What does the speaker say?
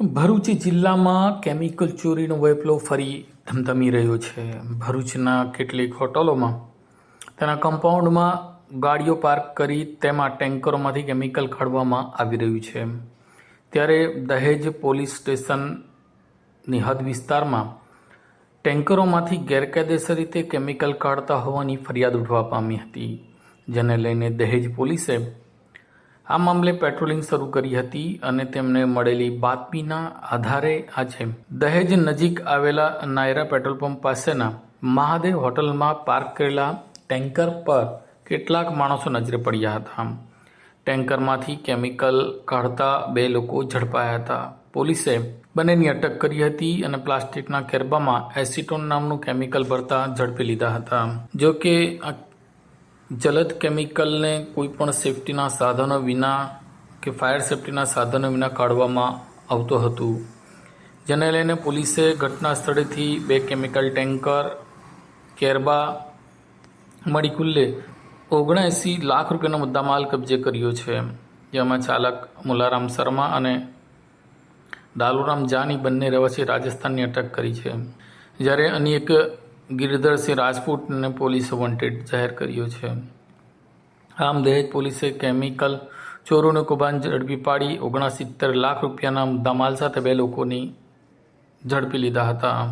ભરૂચ જિલ્લામાં કેમિકલ ચોરીનો વેપલો ફરી ધમધમી રહ્યો છે. ભરૂચના કેટલીક હોટલોમાં તેના કમ્પાઉન્ડમાં ગાડીઓ પાર્ક કરી તેમાં ટેન્કરોમાંથી કેમિકલ કાઢવામાં આવી રહ્યું છે. ત્યારે દહેજ પોલીસ સ્ટેશનની હદ વિસ્તારમાં ટેન્કરોમાંથી ગેરકાયદેસર રીતે કેમિકલ કાઢતા હોવાની ફરિયાદ ઉઠવા પામી હતી. જેને લઈને દહેજ પોલીસે આ મામલે પેટ્રોલિંગ શરૂ કરી હતી અને તેમને મળેલી બાતમીના આધારે આજે દહેજ નજીક આવેલા નાયરા પેટ્રોલ પંપ પાસેના મહાદેવ હોટલમાં પાર્ક કરેલા ટેન્કર પર કેટલાક માણસો નજરે પડ્યા હતા. ટેન્કરમાંથી કેમિકલ કાઢતા બે લોકો ઝડપાયા હતા. પોલીસે બંનેની અટક કરી હતી અને પ્લાસ્ટિકના કેરબામાં એસિટોન નામનું કેમિકલ ભરતા ઝડપી લીધા હતા. જો કે આ જલદ કેમિકલને કોઈ પણ સેફટીના સાધનો વિના કે ફાયર સેફ્ટીના સાધનો વિના કાઢવામાં આવતું હતું. જેને લઈને પોલીસે ઘટના સ્થળેથી બે કેમિકલ ટેન્કર, કેરબા મળી કુલ્લે ઓગણએંસી લાખ રૂપિયાનો મુદ્દામાલ કબજે કર્યો છે. જેમાં ચાલક મુલારામ શર્મા અને દાલુરામ જાની બંને રહેવાસી રાજસ્થાનની અટક કરી છે. જ્યારે અન્ય એક ગિરધરસિંહ રાજપૂતને પોલીસે વોન્ટેડ જાહેર કર્યો છે. આમ દહેજ પોલીસે કેમિકલ ચોરોનું કૌભાંડ ઝડપી પાડી ઓગણસિત્તેર લાખ રૂપિયાના મુદ્દામાલ સાથે બે લોકોની ઝડપી લીધા હતા.